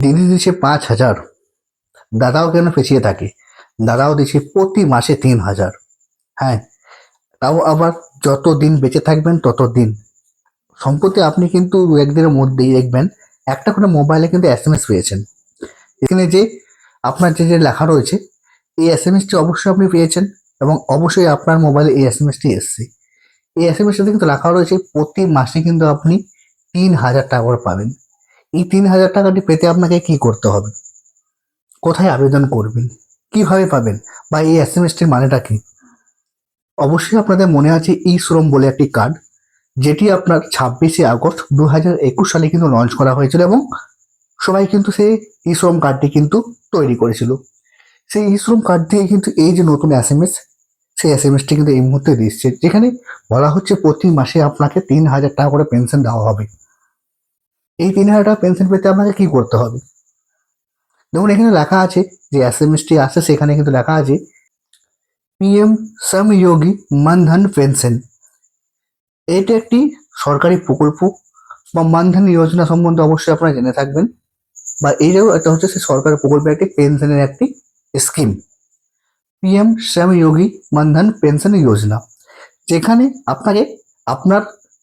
দিদি দিচ্ছে পাঁচ হাজার। দাদাও কেন পেছিয়ে থাকে? দাদাও দিচ্ছে প্রতি মাসে তিন হাজার। হ্যাঁ তাও আবার যত দিন বেঁচে থাকবেন তত দিন সম্প্রতি আপনি কিন্তু দু একদিনের মধ্যেই দেখবেন, একটা করে মোবাইলে কিন্তু এস এম এস পেয়েছেন। এখানে যে আপনার যে যে লেখা রয়েছে, এই এস এম এসটি অবশ্যই আপনি পেয়েছেন এবং অবশ্যই আপনার মোবাইলে এই এস এম এসটি এসছে। এই এস এম এসটিতে কিন্তু লেখা রয়েছে, প্রতি মাসে কিন্তু আপনি তিন হাজার টাকা করে পাবেন। এই তিন হাজার টাকাটি পেতে আপনাকে কি করতে হবে? কোথায় আবেদন করবেন? কীভাবে পাবেন? বা এই এস এম এসটির মানেটা কি? অবশ্যই আপনাদের মনে আছে ই শ্রম বলে একটি কার্ড যেটি আপনার ছাব্বিশে আগস্ট দু হাজার একুশ সালে কিন্তু লঞ্চ করা হয়েছিল এবং সবাই কিন্তু সেই ই শ্রম কার্ডটি কিন্তু তৈরি করেছিল। সেই ই শ্রম কার্ড দিয়ে কিন্তু এই যে নতুন এস এম এস সেই এস এম এসটি কিন্তু এই মুহূর্তে দিচ্ছে। যেখানে বলা হচ্ছে প্রতি মাসে আপনাকে তিন হাজার টাকা করে পেনশন দেওয়া হবে। এই তিন হাজার টাকা পেনশন পেতে আপনাকে কি করতে হবে? দেখুন, এখানে লেখা আছে যে এস এম এসটি আছে সেখানে কিন্তু লেখা আছে পিএম শ্রমযোগী মানধন পেনশন এটা একটি সরকারি প্রকল্প বা মানধন যোজনা সম্বন্ধে অবশ্যই আপনারা জেনে থাকবেন। বা এইটাও একটা হচ্ছে সে সরকারি প্রকল্পের একটি পেনশনের একটি scheme PM Shramyogi Maandhan pension Yojana. যেখানে আপনাকে আপনার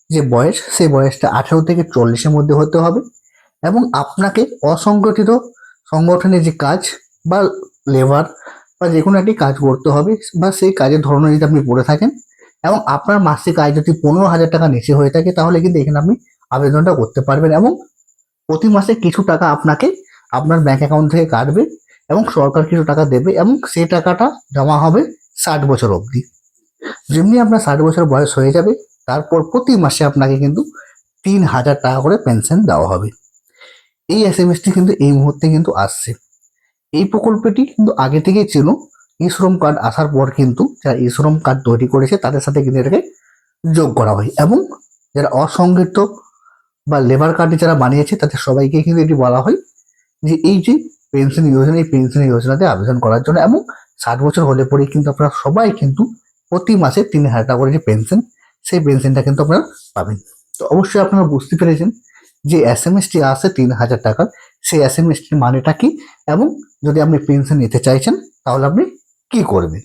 যে বয়স, সেই বয়সটা আঠেরো থেকে চল্লিশের মধ্যে হতে হবে এবং আপনাকে অসংগঠিত সংগঠনের যে কাজ বা লেবার বা যে কোনো একটি কাজ করতে হবে বা সেই কাজের ধরনের যদি আপনি পড়ে থাকেন এবং আপনার মাসিক আয় যদি পনেরো হাজার টাকা নিচে হয়ে থাকে, তাহলে কিন্তু এখানে আপনি আবেদনটা করতে পারবেন এবং প্রতি মাসে কিছু টাকা আপনাকে আপনার ব্যাংক অ্যাকাউন্ট থেকে কাটবে এবং সরকার কিছু টাকা দেবে এবং সেই টাকাটা জমা হবে ষাট বছর অবধি। যেমনি আপনার ষাট বছর বয়স হয়ে যাবে তারপর প্রতি মাসে আপনাকে কিন্তু তিন হাজার টাকা করে পেনশন দেওয়া হবে। এই এস এম এসটি কিন্তু এই মুহূর্তে কিন্তু আসছে। এই প্রকল্পটি কিন্তু আগে থেকেই ছিল। ই শ্রম কার্ড আসার পর কিন্তু যারা ই শ্রম কার্ড তৈরি করেছে, তাদের সাথে কিন্তু এটাকে যোগ করা হয় এবং যারা অসংগঠিত বা লেবার কার্ডে যারা বানিয়েছে, তাদের সবাইকে কিন্তু এটি বলা হয় যে এই যে পেনশন যোজনা, এই পেনশন যোজনাতে আবেদন করার জন্য এবং ষাট বছর হলে পরে কিন্তু আপনারা সবাই কিন্তু প্রতি মাসে তিন হাজার টাকা করে যে পেনশন সেই পেনশনটা কিন্তু আপনারা পাবেন। তো অবশ্যই আপনারা বুঝতে পেরেছেন যে এস এম এসটি আসে তিন হাজার টাকার সেই এস এম এসটির মানেটা কি? এবং যদি আপনি পেনশন নিতে চাইছেন, তাহলে আপনি কি করবেন?